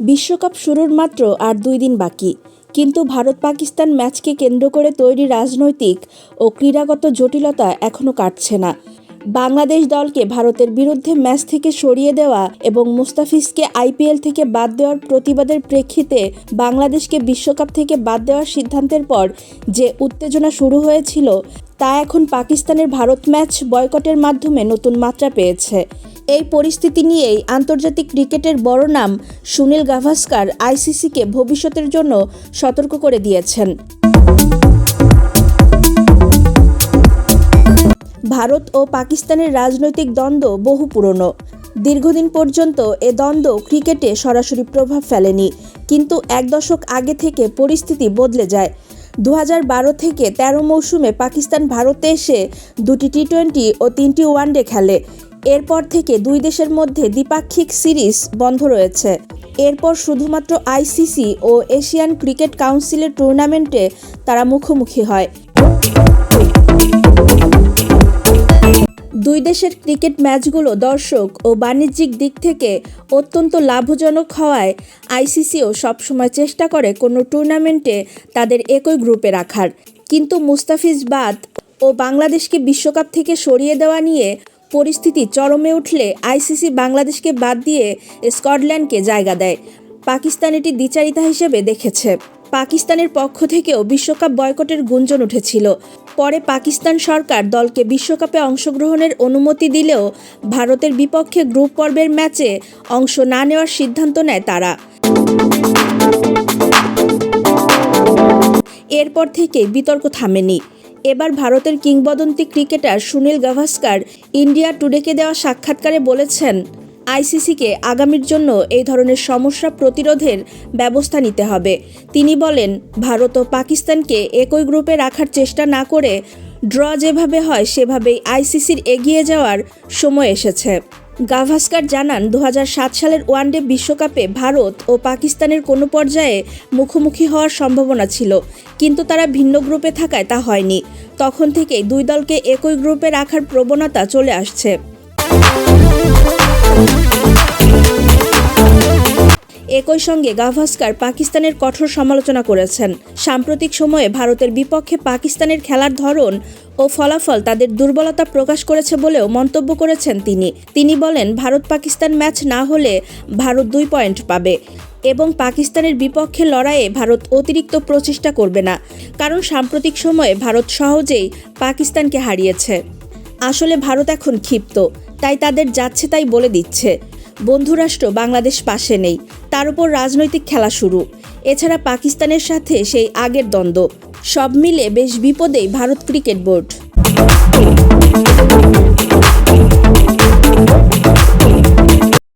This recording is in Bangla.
বিশ্বকাপ শুরুর মাত্র আর দুই দিন বাকি। কিন্তু ভারত পাকিস্তান ম্যাচকে কেন্দ্র করে তৈরি রাজনৈতিক ও ক্রীড়াগত জটিলতা এখনও কাটছে না। বাংলাদেশ দলকে ভারতের বিরুদ্ধে ম্যাচ থেকে সরিয়ে দেওয়া এবং মুস্তাফিজকে আইপিএল থেকে বাদ দেওয়ার প্রতিবাদের প্রেক্ষিতে বাংলাদেশকে বিশ্বকাপ থেকে বাদ দেওয়ার সিদ্ধান্তের পর যে উত্তেজনা শুরু হয়েছিল, তা এখন পাকিস্তানের ভারত ম্যাচ বয়কটের মাধ্যমে নতুন মাত্রা পেয়েছে। এই পরিস্থিতি নিয়েই আন্তর্জাতিক ক্রিকেটের বড় নাম সুনীল গাভাস্কার আইসিসিকে ভবিষ্যতের জন্য সতর্ক করে দিয়েছেন। ভারত ও পাকিস্তানের রাজনৈতিক দ্বন্দ্ব বহু পুরনো। দীর্ঘদিন পর্যন্ত এ দ্বন্দ্ব ক্রিকেটে সরাসরি প্রভাব ফেলেনি, কিন্তু এক দশক আগে থেকে পরিস্থিতি বদলে যায়। দু হাজার বারো থেকে ১৩ মৌসুমে পাকিস্তান ভারতে এসে দুটি টি টোয়েন্টি ও তিনটি ওয়ানডে খেলে। এরপর থেকে দুই দেশের মধ্যে দ্বিপাক্ষিক সিরিজ বন্ধ রয়েছে। এরপর শুধুমাত্র আইসিসি ও এশিয়ান ক্রিকেট কাউন্সিলের টুর্নামেন্টে তারা মুখোমুখি হয়। দুই দেশের ক্রিকেট ম্যাচগুলো দর্শক ও বাণিজ্যিক দিক থেকে অত্যন্ত লাভজনক হওয়ায় আইসিসিও সবসময় চেষ্টা করে কোনো টুর্নামেন্টে তাদের একই গ্রুপে রাখার। কিন্তু মুস্তাফিজ বাদ ও বাংলাদেশকে বিশ্বকাপ থেকে সরিয়ে দেওয়া নিয়ে পরিস্থিতি চরমে উঠলে আইসিসি বাংলাদেশকে বাদ দিয়ে স্কটল্যান্ডকে জায়গা দেয়। পাকিস্তান এটি দ্বিচারিতা হিসেবে দেখেছে। পাকিস্তানের পক্ষ থেকেও বিশ্বকাপ বয়কটের গুঞ্জন উঠেছিল। পরে পাকিস্তান সরকার দলকে বিশ্বকাপে অংশগ্রহণের অনুমতি দিলেও ভারতের বিপক্ষে গ্রুপ পর্বের ম্যাচে অংশ না নেওয়ার সিদ্ধান্ত নেয় তারা। এরপর থেকে বিতর্ক থামেনি। এবার ভারতের কিংবদন্তি ক্রিকেটার সুনীল গাভাস্কার ইন্ডিয়া টুডেকে দেওয়া সাক্ষাৎকারে বলেছেন, আইসিসিকে আগামীর জন্য এই ধরনের সমস্যা প্রতিরোধের ব্যবস্থা নিতে হবে। তিনি বলেন, ভারত ও পাকিস্তানকে একই গ্রুপে রাখার চেষ্টা না করে ড্র যেভাবে হয় সেভাবেই আইসিসির এগিয়ে যাওয়ার সময় এসেছে। গাভাস্কার জানান দু হাজার সাত সালের ওয়ানডে বিশ্বকাপে ভারত ও পাকিস্তানের কোনো পর্যায়ে মুখোমুখি হওয়ার সম্ভাবনা ছিল, কিন্তু তারা ভিন্ন গ্রুপে থাকায় তা হয়নি। তখন থেকেই দুই দলকে একই গ্রুপে রাখার প্রবণতা চলে আসছে। একই সঙ্গে গাভাস্কার পাকিস্তানের কঠোর সমালোচনা করেছেন। সাম্প্রতিক সময়ে ভারতের বিপক্ষে পাকিস্তানের খেলার ধরন ও ফলাফল তাদের দুর্বলতা প্রকাশ করেছে বলেও মন্তব্য করেছেন তিনি। তিনি বলেন ভারত পাকিস্তান ম্যাচ না হলে ভারত দুই পয়েন্ট পাবে এবং পাকিস্তানের বিপক্ষে লড়াইয়ে ভারত অতিরিক্ত প্রচেষ্টা করবে না। কারণ সাম্প্রতিক সময়ে ভারত সহজেই পাকিস্তানকে হারিয়েছে। আসলে ভারত এখন ক্ষিপ্ত, তাই তাদের যাচ্ছে তাই বলে দিচ্ছে। বন্ধুরাষ্ট্র, বাংলাদেশ পাশে নেই। তার উপর রাজনৈতিক খেলা শুরু। এছাড়া পাকিস্তানের সাথে সেই আগের দ্বন্দ্ব। সব মিলে বেশ বিপদেই ভারত ক্রিকেট বোর্ড।